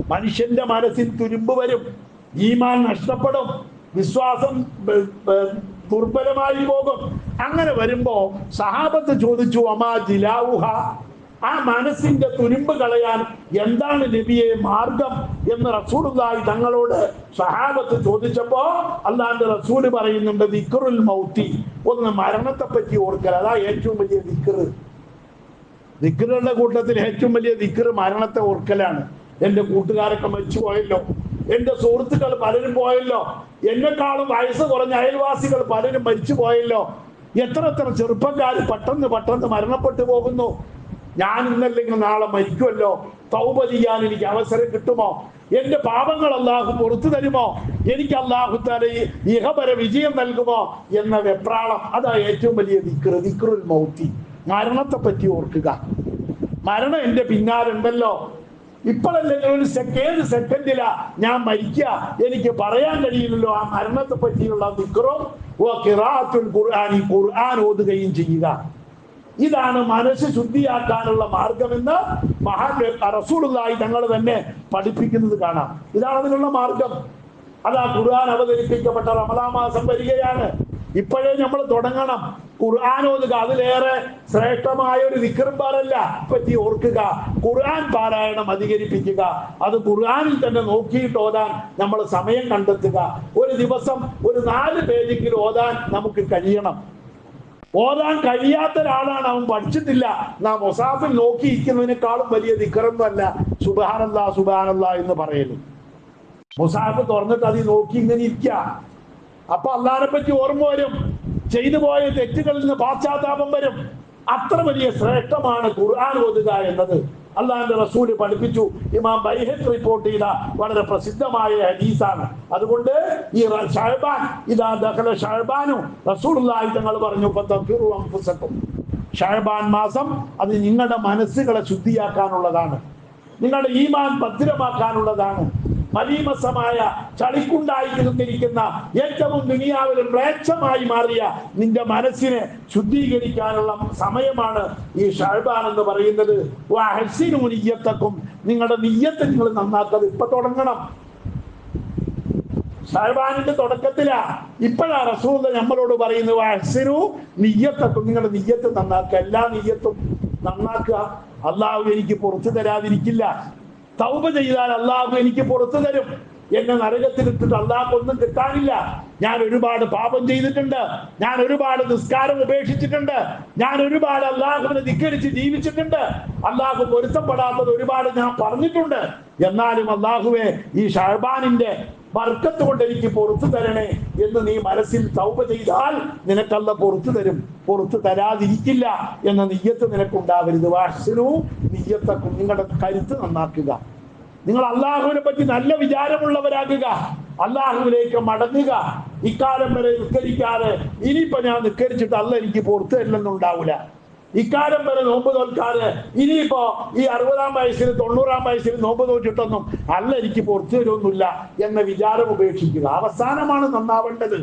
മനുഷ്യന്റെ മനസ്സിൽ തുരുമ്പ് വരും. ഈമാൻ നഷ്ടപ്പെടും. വിശ്വാസം ദുർബലമായി പോകും. അങ്ങനെ വരുമ്പോ സഹാബത്ത് ചോദിച്ചു അമാ ജിലാവുഹ ആ മനസ്സിന്റെ തുരുമ്പ് കളയാൻ എന്താണ് നബിയെ മാർഗം എന്ന് റസൂലുള്ളാഹി തങ്ങളോട് സഹാബത്ത് ചോദിച്ചപ്പോ അല്ലാണ്ട് റസൂൽ പറയുന്നുണ്ട് ദിക്റുൽ മൗത്തി. ഒന്ന് മരണത്തെ പറ്റി ഓർക്കൽ അതാ ഏറ്റവും വലിയ ദിക്കറ് ദിക്കറുകളുടെ കൂട്ടത്തിൽ ഏറ്റവും വലിയ ദിക്കറ് മരണത്തെ ഓർക്കലാണ്. എന്റെ കൂട്ടുകാരൊക്കെ മരിച്ചു പോയല്ലോ എന്റെ സുഹൃത്തുക്കൾ പലരും പോയല്ലോ. എന്നെക്കാളും വയസ്സ് കുറഞ്ഞ അയൽവാസികൾ പലരും മരിച്ചു പോയല്ലോ എത്ര എത്ര ചെറുപ്പക്കാർ പെട്ടെന്ന് പെട്ടെന്ന് മരണപ്പെട്ടു പോകുന്നു. ഞാൻ ഇന്നല്ലെങ്കിൽ നാളെ മരിക്കുമല്ലോ. തൗപ ചെയ്യാൻ എനിക്ക് അവസരം കിട്ടുമോ? എന്റെ പാപങ്ങൾ അള്ളാഹു പുറത്തു തരുമോ? എനിക്ക് അള്ളാഹു തല ഇഹപര വിജയം നൽകുമോ? എന്ന വെപ്രാളം. അതാ ഏറ്റവും വലിയ ദിക്റ് ദിക്റുൽ മൗത്തി. മരണത്തെ പറ്റി ഓർക്കുക. മരണം എന്റെ പിന്നാലുണ്ടല്ലോ. ഇപ്പോഴല്ലെങ്കിൽ ഒരു സെക്കൻഡ് സെക്കൻഡിലാ ഞാൻ മരിക്കുക? എനിക്ക് പറയാൻ കഴിയില്ലല്ലോ ആ മരണത്തെ പറ്റിയുള്ള ദിക്റും ഖുർആൻ ഓതുകയും ചെയ്യുക. ഇതാണ് മനസ്സ് ശുദ്ധിയാക്കാനുള്ള മാർഗമെന്ന് മഹാ റസൂലുള്ളാഹി തങ്ങൾ തന്നെ പഠിപ്പിക്കുന്നത് കാണാം. ഇതാണ് അതിനുള്ള മാർഗം. അതാ ഖുർആൻ അവതരിപ്പിക്കപ്പെട്ട റമദാ മാസം വരികയാണ്. ഇപ്പോഴേ നമ്മൾ തുടങ്ങണം. ഖുർആൻ ഓതുക അതിലേറെ ശ്രേഷ്ഠമായ ഒരു വിക്രം പാറല്ല പറ്റി ഓർക്കുക ഖുർആൻ പാരായണം അധികരിപ്പിക്കുക. അത് ഖുർആനിൽ തന്നെ നോക്കിയിട്ട് ഓതാൻ നമ്മൾ സമയം കണ്ടെത്തുക. ഒരു ദിവസം ഒരു നാല് പേജെങ്കിലും ഓതാൻ നമുക്ക് കഴിയണം. ഓതാൻ കഴിയാത്ത ഒരാളാണ് അവൻ പഠിച്ചിട്ടില്ല. നാം ഒസാഫിൽ നോക്കിയിരിക്കുന്നതിനേക്കാളും വലിയ ദിക്കറൊന്നുമല്ല. സുബാനല്ല സുബാനല്ല എന്ന് പറയുന്നു. മുസാഫ് തുറന്നിട്ട് അതിൽ നോക്കി ഇങ്ങനെ ഇരിക്കുക അപ്പൊ അള്ളാനെ പറ്റി ഓർമ്മ വരും. ചെയ്തു പോയ തെറ്റുകളിൽ നിന്ന് പാശ്ചാത്താപം വരും. അത്ര വലിയ ശ്രേഷ്ഠമാണ് ഖുർആൻ ഓതുക എന്നത്. അള്ളാഹിന്റെ റസൂൽ പഠിപ്പിച്ചു. ഇമാം ബൈഹത്ത് റിപ്പോർട്ട് ചെയ്ത വളരെ പ്രസിദ്ധമായ ഹദീസാണ്. അതുകൊണ്ട് ഈ ഷഹബാൻ ഇതാ ദഖല ഷഅബാനു റസൂലുള്ളാഹി തങ്ങൾ പറഞ്ഞു ഫതഫിറു അൻഫുസക്കും. ഷഅബാൻ മാസം അത് നിങ്ങളുടെ മനസ്സുകളെ ശുദ്ധിയാക്കാനുള്ളതാണ്. നിങ്ങളുടെ ഈമാൻ ഭദ്രമാക്കാനുള്ളതാണ്. മലീമസമായ ചളിക്കുണ്ടായി നിന്നിരിക്കുന്ന ഏറ്റവും ദുനിയാവിലും മ്ലേച്ഛമായി മാറിയ നിന്റെ മനസ്സിനെ ശുദ്ധീകരിക്കാനുള്ള സമയമാണ് ഈ ഷാൽബാൻ എന്ന് പറയുന്നത് നീയത്തക്കും നിങ്ങളുടെ നീയത്ത് നിങ്ങൾ നന്നാക്കത് ഇപ്പൊ തുടങ്ങണം. ഷാൽബാനിന്റെ തുടക്കത്തിലാ. ഇപ്പോഴാ റസൂൽ നമ്മളോട് പറയുന്നത് വാഹസിനു നീയത്തക്കും നിങ്ങളുടെ നീയത്ത് നന്നാക്കുക. എല്ലാ നീയത്തും നന്നാക്കുക. അള്ളാഹു എനിക്ക് പുറത്തു തരാതിരിക്കില്ല. തൗപ ചെയ്താൽ അള്ളാഹു എനിക്ക് പുറത്തു തരും. എന്നെ നരകത്തിലിട്ടിട്ട് അള്ളാഹ് ഒന്നും കിട്ടാനില്ല. ഞാൻ ഒരുപാട് പാപം ചെയ്തിട്ടുണ്ട്. ഞാൻ ഒരുപാട് നിസ്കാരം ഉപേക്ഷിച്ചിട്ടുണ്ട്. ഞാൻ ഒരുപാട് അള്ളാഹുവിനെ ധിക്കരിച്ച് ജീവിച്ചിട്ടുണ്ട്. അള്ളാഹു പൊരുത്തപ്പെടാത്തത് ഒരുപാട് ഞാൻ പറഞ്ഞിട്ടുണ്ട്. എന്നാലും അള്ളാഹുവെ ഈ ഷഹബാനിന്റെ വർക്കത്ത് കൊണ്ട് എനിക്ക് പുറത്തു തരണേ എന്ന് നീ മനസ്സിൽ തൗപ ചെയ്താൽ നിനക്കല്ല പുറത്തു തരും. പുറത്തു തരാതിരിക്കില്ല എന്ന നെയ്യത്ത് നിനക്കുണ്ടാവരുത്. വാഷിനു നെയ്യത്തെ നിങ്ങളുടെ കരുത്ത് നന്നാക്കുക. നിങ്ങൾ അള്ളാഹുവിനെ പറ്റി നല്ല വിചാരമുള്ളവരാകുക. അള്ളാഹുവിലേക്ക് മടങ്ങുക. ഇക്കാലം വരെ നിസ്കരിക്കാതെ ഇനിയിപ്പോ ഞാൻ നിസ്കരിച്ചിട്ട് അല്ല എനിക്ക് പുറത്തു തരില്ലെന്നുണ്ടാവില്ല ഇക്കാലം വരെ നോമ്പ് തോൽക്കാതെ ഇനിയിപ്പോ ഈ അറുപതാം വയസ്സിൽ തൊണ്ണൂറാം വയസ്സിൽ നോമ്പ് തോറ്റിട്ടൊന്നും അല്ല എനിക്ക് പുറത്തു തരുമൊന്നുമില്ല എന്ന വിചാരം ഉപേക്ഷിക്കുക. അവസാനമാണ് നന്നാവേണ്ടത്.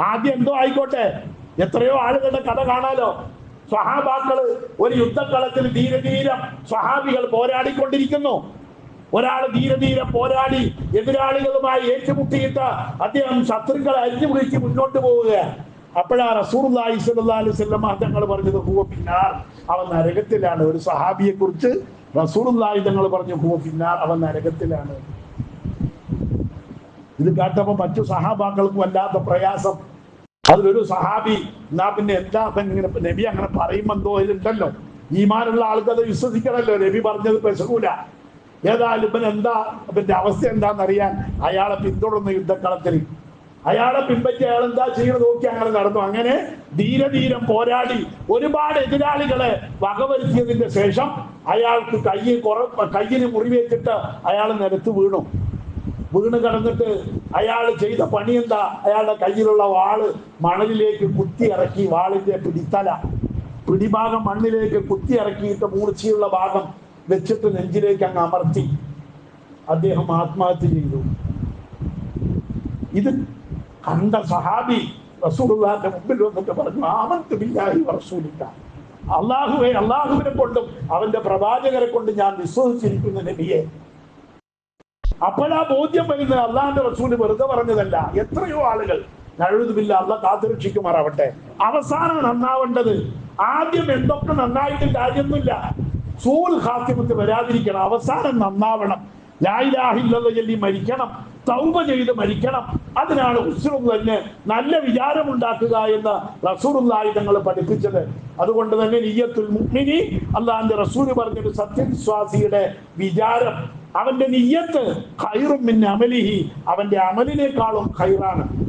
ആദ്യം എന്തോ ആയിക്കോട്ടെ. എത്രയോ ആളുകളുടെ കഥ കാണാലോ. സ്വഹാബാക്കൾ ഒരു യുദ്ധക്കളത്തിൽ ധീരധീരം സ്വഹാബികൾ പോരാടിക്കൊണ്ടിരിക്കുന്നു. ഒരാൾ ധീരധീരം പോരാടി എതിരാളികളുമായി ഏറ്റുമുട്ടിയിട്ട് അദ്ദേഹം ശത്രുക്കളെ അരിഞ്ഞുപിടിച്ച് മുന്നോട്ട് പോവുകയാണ് അപ്പോഴാ റസൂർലായി വസല്ലം തങ്ങൾ പറഞ്ഞത് ഹുവ പിന്നാർ അവൻ നരകത്തിലാണ്. ഒരു സഹാബിയെ കുറിച്ച് റസൂർലായി തങ്ങൾ പറഞ്ഞു ഹുവ പിന്നാർ അവൻ നരകത്തിലാണ്. ഇത് കേട്ടപ്പോ മറ്റു സഹാബാക്കൾക്കും അല്ലാത്ത പ്രയാസം. അതിലൊരു സഹാബി എന്നാ പിന്നെ എന്താ ഇങ്ങനെ നബി അങ്ങനെ പറയുമെന്തോ ഇതുണ്ടല്ലോ? ഈമാനുള്ള ആൾക്കത് വിശ്വസിക്കണമല്ലോ നബി പറഞ്ഞത് പെസകൂല ഏതായാലും ഇവൻ എന്താ ഇവന്റെ അവസ്ഥ എന്താണെന്നറിയാൻ അയാളെ പിന്തുടർന്ന് യുദ്ധക്കളത്തിൽ. അയാളെ പിൻപറ്റി അയാൾ എന്താ ചെയ്യണത് നോക്കി അങ്ങനെ നടന്നു. അങ്ങനെ ധീരധീരം പോരാടി ഒരുപാട് എതിരാളികളെ വകവരുത്തിയതിന്റെ ശേഷം അയാൾക്ക് കയ്യിൽ കുറ കയ്യിന് മുറിവേറ്റിട്ട് അയാൾ നിലത്ത് വീണു. വീണ് കിടന്നിട്ട് അയാൾ ചെയ്ത പണി എന്താ? അയാളുടെ കയ്യിലുള്ള വാൾ മണലിലേക്ക് കുത്തി ഇറക്കി വാളിന്റെ പിടിത്തല. പിടിഭാഗം മണ്ണിലേക്ക് കുത്തി ഇറക്കിയിട്ട് മൂർച്ചയുള്ള ഭാഗം വെച്ചിട്ട് നെഞ്ചിലേക്ക് അങ്ങ് അമർത്തി അദ്ദേഹം ആത്മഹത്യ ചെയ്തു. ഇത് കണ്ട സഹാബി റസൂലുള്ളാന്റെ മുമ്പിൽ വന്നിട്ട് പറഞ്ഞു ആമന്ത് ബില്ലാഹി റസൂലിക്ക. അള്ളാഹുവെ അള്ളാഹുവിനെ കൊണ്ടും അവന്റെ പ്രവാചകരെ കൊണ്ട് ഞാൻ വിശ്വസിച്ചിരിക്കുന്ന നബിയെ. അപ്പോഴാ ബോധ്യം വരുന്നത് അള്ളാഹിന്റെ റസൂൽ വെറുതെ പറഞ്ഞതല്ല. എത്രയോ ആളുകൾ നഴുതുമില്ല അള്ള കാത്തുരക്ഷിക്കുമാറാവട്ടെ. അവസാനം നന്നാവേണ്ടത് ആദ്യം എന്തൊക്കെ നന്നായിട്ട് കാര്യമൊന്നുമില്ല. സൂൽ ഹാത്തിമത്ത് വരാതിരിക്കണം. അവസാനം നന്നാവണം. ലായിലാഹില്ലെന്ന് ചൊല്ലി മരിക്കണം. തൗബ ചെയ്ത് മരിക്കണം. അതിനാണ് ഉസ്രും തന്നെ നല്ല വിചാരമുണ്ടാക്കുക എന്ന് റസൂറുല്ലായി തങ്ങൾ പഠിപ്പിച്ചത്. അതുകൊണ്ട് തന്നെ നീയത്തുൽ മുഗ്മിനി അള്ളാഹിന്റെ റസൂര് പറഞ്ഞൊരു സത്യവിശ്വാസിയുടെ വിചാരം. അവന്റെ നീയത്ത് ഖൈറും മിൻ അമലിഹി. അവന്റെ അമലിനേക്കാളും ഖൈറാണ്.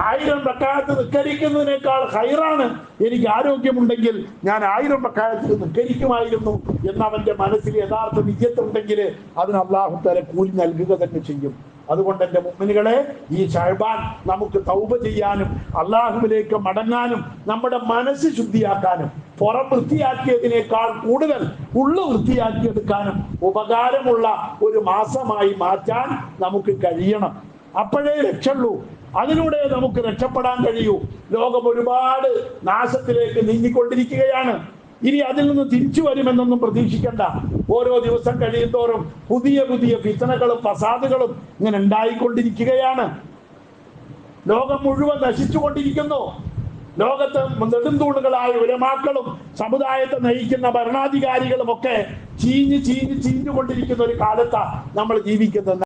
ആയിരം റക്കായത്ത് നിസ്കരിക്കുന്നതിനേക്കാൾ ഹൈറാണ്. എനിക്ക് ആരോഗ്യമുണ്ടെങ്കിൽ ഞാൻ ആയിരം റക്കായത്ത് നിസ്കരിക്കുമായിരുന്നു എന്നവന്റെ മനസ്സിൽ യഥാർത്ഥ വിജയത്തുണ്ടെങ്കിൽ അതിന് അള്ളാഹു തല കൂലി നൽകുക തന്നെ ചെയ്യും. അതുകൊണ്ട് എന്റെ മുമ്മിനുകളെ ഈ ഷഹബാൻ നമുക്ക് തൗബ ചെയ്യാനും അള്ളാഹുവിലേക്ക് മടങ്ങാനും നമ്മുടെ മനസ്സ് ശുദ്ധിയാക്കാനും പുറം വൃത്തിയാക്കിയതിനേക്കാൾ കൂടുതൽ ഉള്ളു വൃത്തിയാക്കിയെടുക്കാനും ഉപകാരമുള്ള ഒരു മാസമായി മാറ്റാൻ നമുക്ക് കഴിയണം. അപ്പോഴേ രക്ഷയുള്ളൂ അതിലൂടെ നമുക്ക് രക്ഷപ്പെടാൻ കഴിയൂ. ലോകം ഒരുപാട് നാശത്തിലേക്ക് നീങ്ങിക്കൊണ്ടിരിക്കുകയാണ്. ഇനി അതിൽ നിന്ന് തിരിച്ചു വരുമെന്നൊന്നും പ്രതീക്ഷിക്കണ്ട. ഓരോ ദിവസം കഴിയുന്തോറും പുതിയ പുതിയ ഫിത്തനകളും ഫസാദുകളും ഇങ്ങനെ ഉണ്ടായിക്കൊണ്ടിരിക്കുകയാണ്. ലോകം മുഴുവൻ നശിച്ചുകൊണ്ടിരിക്കുന്നു. ലോകത്ത് നെടുന്തൂണുകളായ ഉലമാക്കളും സമുദായത്തെ നയിക്കുന്ന ഭരണാധികാരികളും ഒക്കെ ചീഞ്ഞ് ചീഞ്ഞ് ചീഞ്ഞുകൊണ്ടിരിക്കുന്ന ഒരു കാലത്താണ് നമ്മൾ ജീവിക്കുന്നത്.